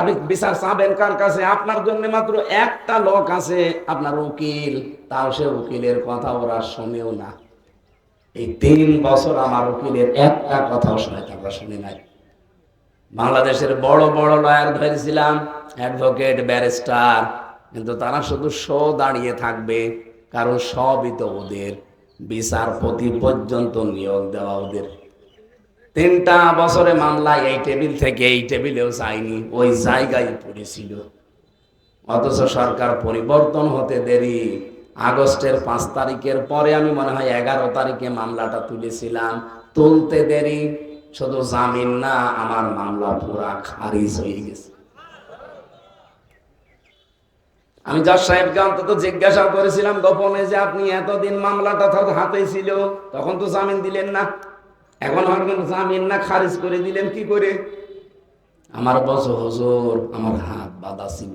আপনি বিচার চাবেন কার কাছে, আপনার জন্য মাত্র একটা লোক আছে, আপনার উকিল। তাও সে উকিলের কথা ওরা শোনেও না। এই তিন বছর আমার উকিলের একটা কথাও শোনে আমরা শুনি নাই। বাংলাদেশের বড় বড় লয়ার ধরেছিলাম অ্যাডভোকেট ব্যারিস্টার কিন্তু তারা শুধু শো দাঁড়িয়ে থাকবে, কারণ সবই তো ওদের। বিচারপতি পর্যন্ত নিয়োগ দেওয়া ওদের। তিনটা বছরে মামলা এই টেবিল থেকে এই টেবিলেও যায়নি, ওই জায়গায় পড়েছিল। অথচ সরকার পরিবর্তন হতে দেরি। আগস্টের পাঁচ তারিখের পরে আমি মনে হয় এগারো তারিখে মামলাটা তুলেছিলাম। তুলতে দেরি, শুধু জামিন না, আমার মামলা পুরা খারিজ হয়ে গেছে। আমি জজ সাহেবকে অন্তত জিজ্ঞাসা করেছিলাম, গোপনে যে আপনি এতদিন মামলাটা হাতে ছিল, তখন তো জামিন দিলেন না। এখন আমার জামিন না খারিজ করে দিলেন কি করে? আমার বছর, হজুর, আমার হাত বাদা ছিল।